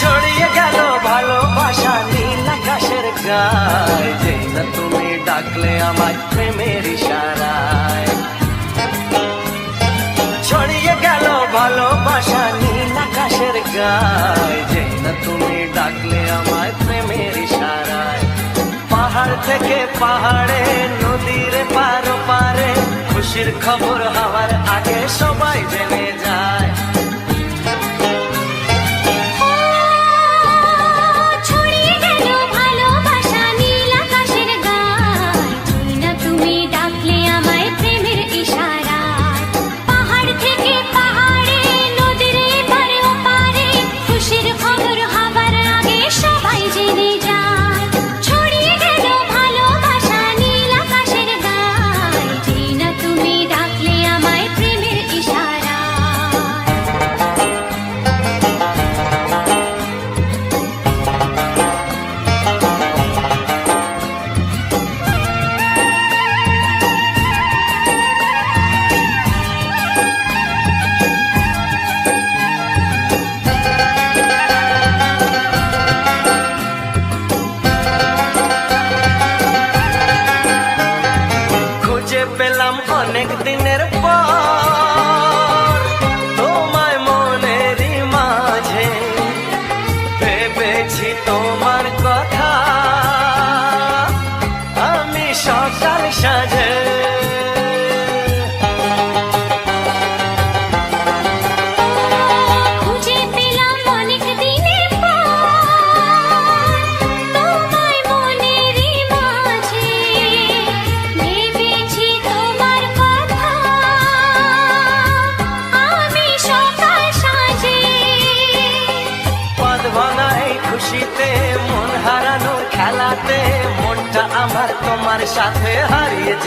ছড়িয়ে গেল ভালোবাসা নীল আকাশের গায়। যে না তুমি ডাকলে আমার প্রেমের ইশারায়। ছড়িয়ে গেল ভালোবাসা নীল আকাশের গায়। যে না তুমি ডাকলে আমার প্রেমের ইশারায়। পাহাড় থেকে পাহাড়ে, নদীর পার পারে খুশির খবর হওয়ার আগে সবাই জেনে দেখছি তোমার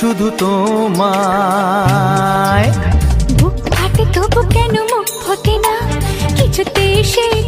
শুধু তোমায়। বুক ফাটে তবু কেন মুখ ফোটে না? কিছুতে সেই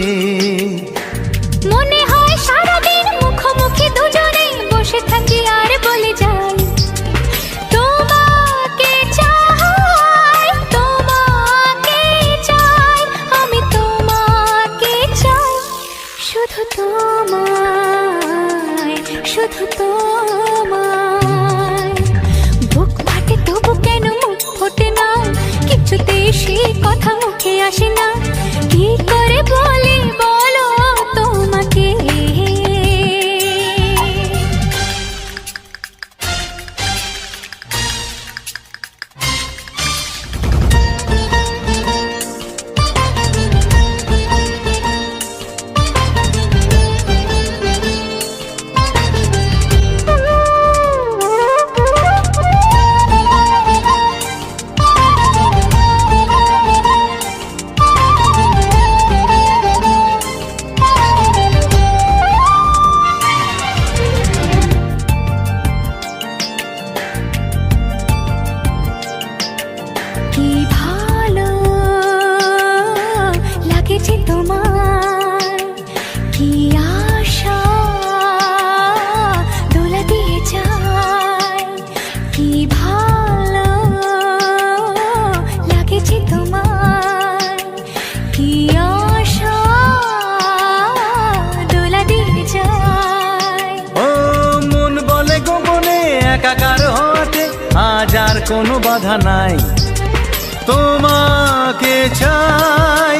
সেই কথা মুখে আসে না। কি করে বলে কোনো বাধা নাই। তোমাকে চাই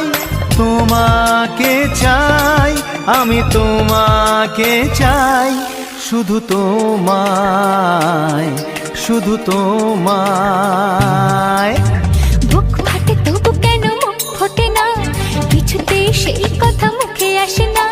তোমাকে চাই, আমি তোমাকে চাই, শুধু তোমায় শুধু তোমায়। বুক ফাটে তবু কেন মুখ ফোটে না? কিছুতে সেই কথা মুখে আসে না।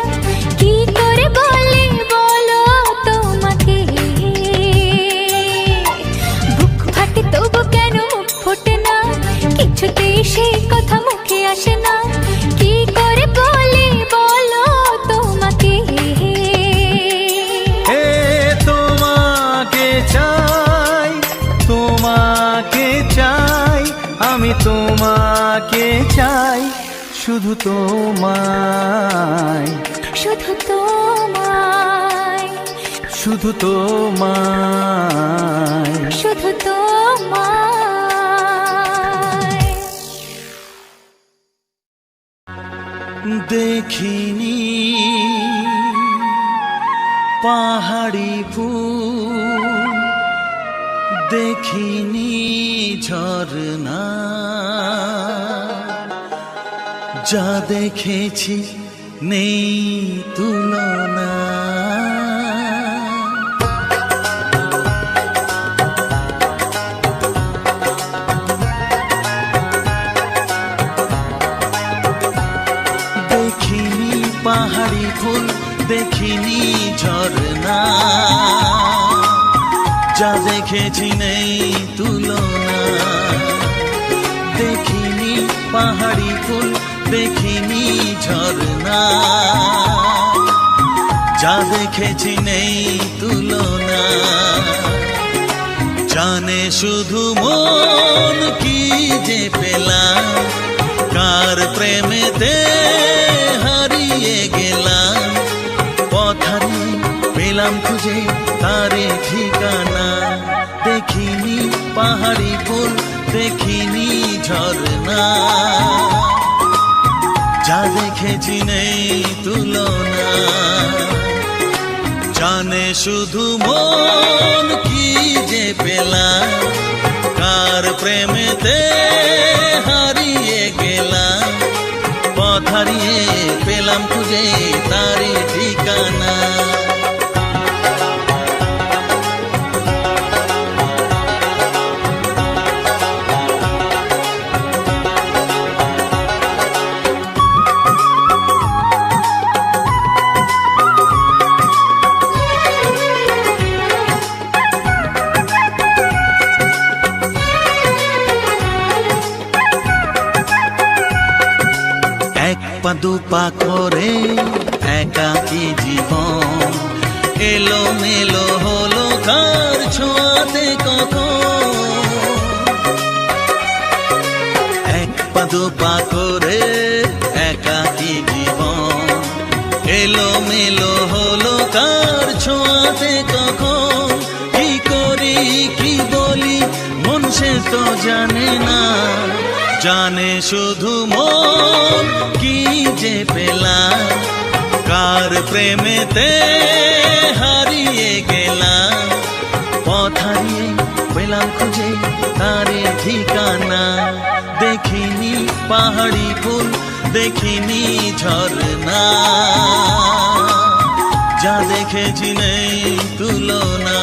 তোমায়। শুধু তোমায়। শুধু তোমায়। শুধু তোমায়। দেখিনি পাহাড়ি ফুল দেখিনি ঝরনা যা দেখেছি নেই তুলনা। দেখিনি পাহাড়ি ফুল, দেখিনি ঝর্ণা। যা দেখেছি নেই তুলনা। দেখিনি পাহাড়ি ফুল দেখিনি ঝরনা যা দেখেছি নেই তুলনা। জানে শুধু মন কি যে পেলাম, কার প্রেমেতে হারিয়ে গেলাম। পথারে পেলাম খুঁজে তারে ঠিকানা। দেখিনি পাহাড়ি ফুল, দেখিনি ঝরনা যা দেখেছি নেই তুলনা। জানে শুধু মন কি যে পেলাম, কার প্রেমেতে হারিয়ে গেলাম। পথ হারিয়ে পেলাম খুঁজে তারি ঠিকানা। পা দু পা করে একাকি জীবন। এলো মেলো হলো কার ছোঁয়াতে কখন। এক পা দু পা করে একাকি জীবন। এলো মেলো হলো কার ছোঁয়াতে কখন। কি করি, কি বলি, মন সে তো জানে না। জানে শুধু মন, কি যে পেলাম, কার প্রেমেতে হারিয়ে গেলাম। পথ হারিয়ে পেলাম খুঁজে, তারে ঠিকানা দেখিনি, পাহাড়ি ফুল দেখিনি ঝরনা যা দেখেছি নেই তুলনা।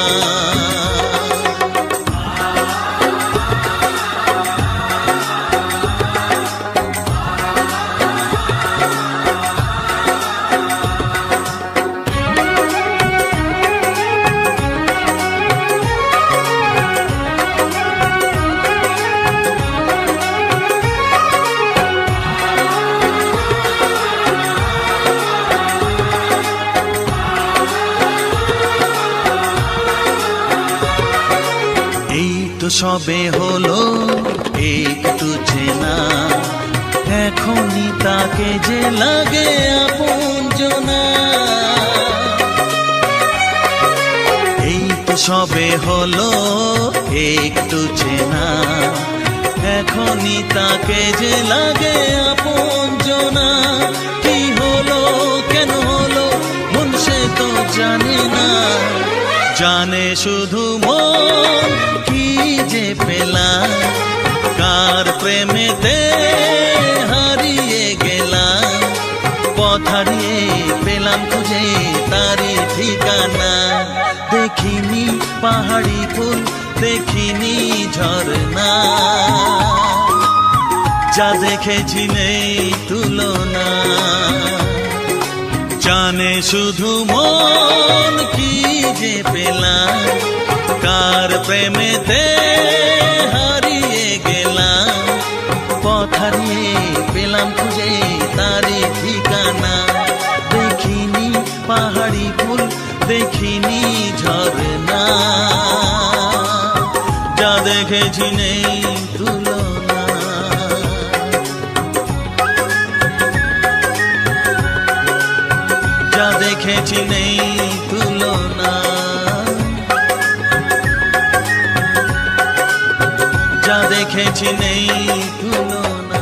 সবে হলো একটু চেনা। এখনই তাকে যে লাগে আপন জনা। এই তো সবে হলো একটু চেনা। এখনই তাকে যে লাগে আপন জনা। কি হলো, কেন হলো, মন সে তো জানে না। জানে শুধু মন, কি যে পেলাম, কার প্রেমেতে হারিয়ে গেলাম, পথ হারিয়ে পেলাম খুঁজে তারি ঠিকানা। দেখিনি পাহাড়ি ফুল, দেখিনি ঝরনা যা দেখেছি নেই তুলনা। জানে শুধু মন কি যে পেলাম, কার প্রেমেতে হারিয়ে গেলাম। পথ পেলাম খুঁজে তারি ঠিকানা। দেখিনি পাহাড়ি ফুল, দেখিনি ঝরনা যা দেখেছি নেই দেখেছি নেই তুলনা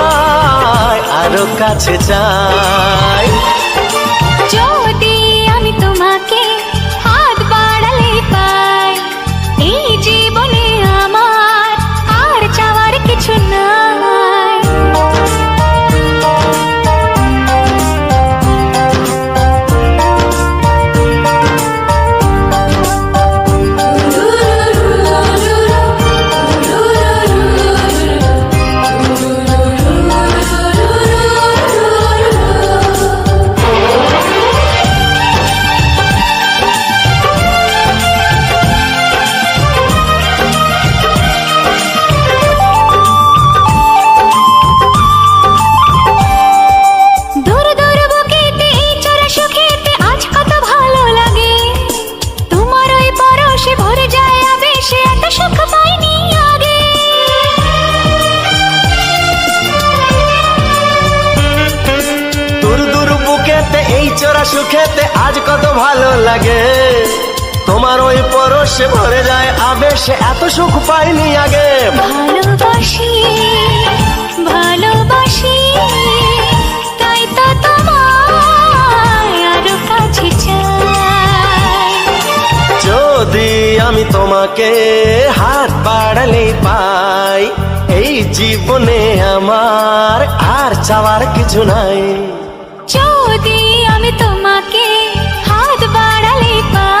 কাছে যাই যদি আমি তোমাকে আবেশে এত সুখ পাইনি আগে। ভালোবাসি ভালোবাসি তাই তো তোমায় আরও কাছে যদি আমি তোমাকে হাত বাড়ালে পাই এই জীবনে আমার আর চাওয়ার কিছু নাই। যদি আমি তোমাকে হাত বাড়ালে পাই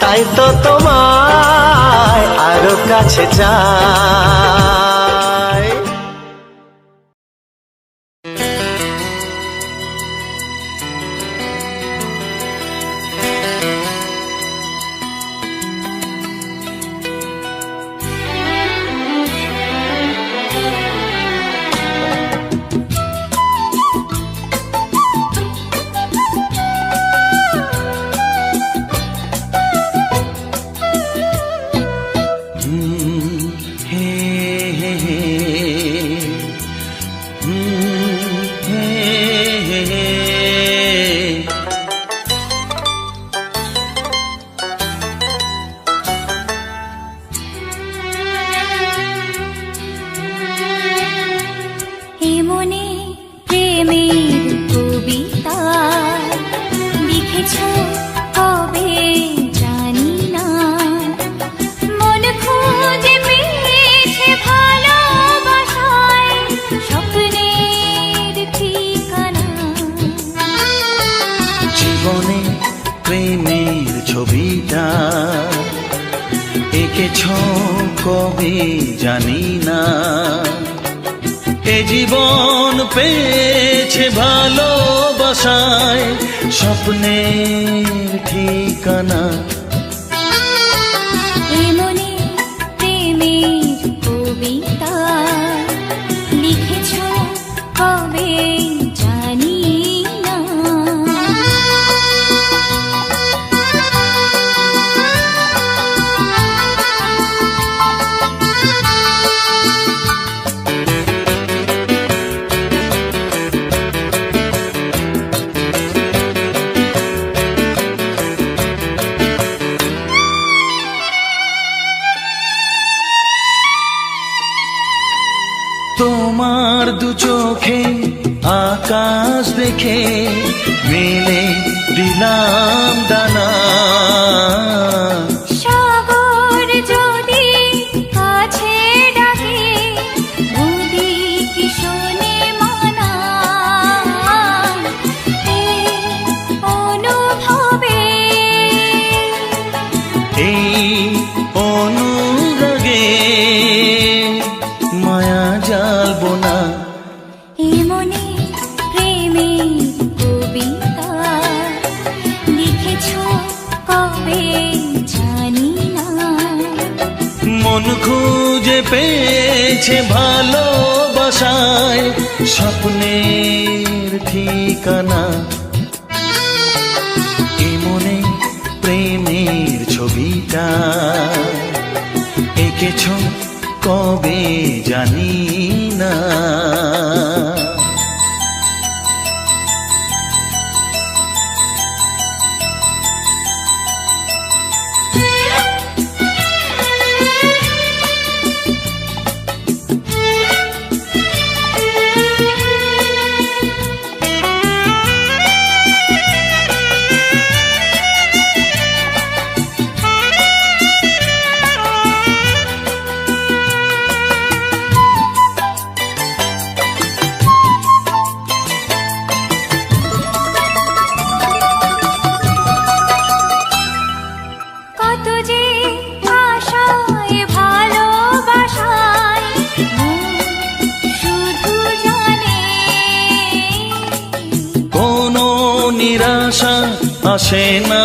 তাই তো তোমায় আরও কাছে চাই। এসেছ কবে জানি না। এ জীবন পেয়েছে ভালোবাসায় স্বপ্নের ঠিকানা জ্বালবো না। এমনি প্রেমে কবিতা লিখেছো কবে মন খুঁজে পেয়েছে ভালোবাসায় স্বপ্নের ঠিকানা। এমনে প্রেমের ছবিটা এঁকেছো কবে জানি না। আসে না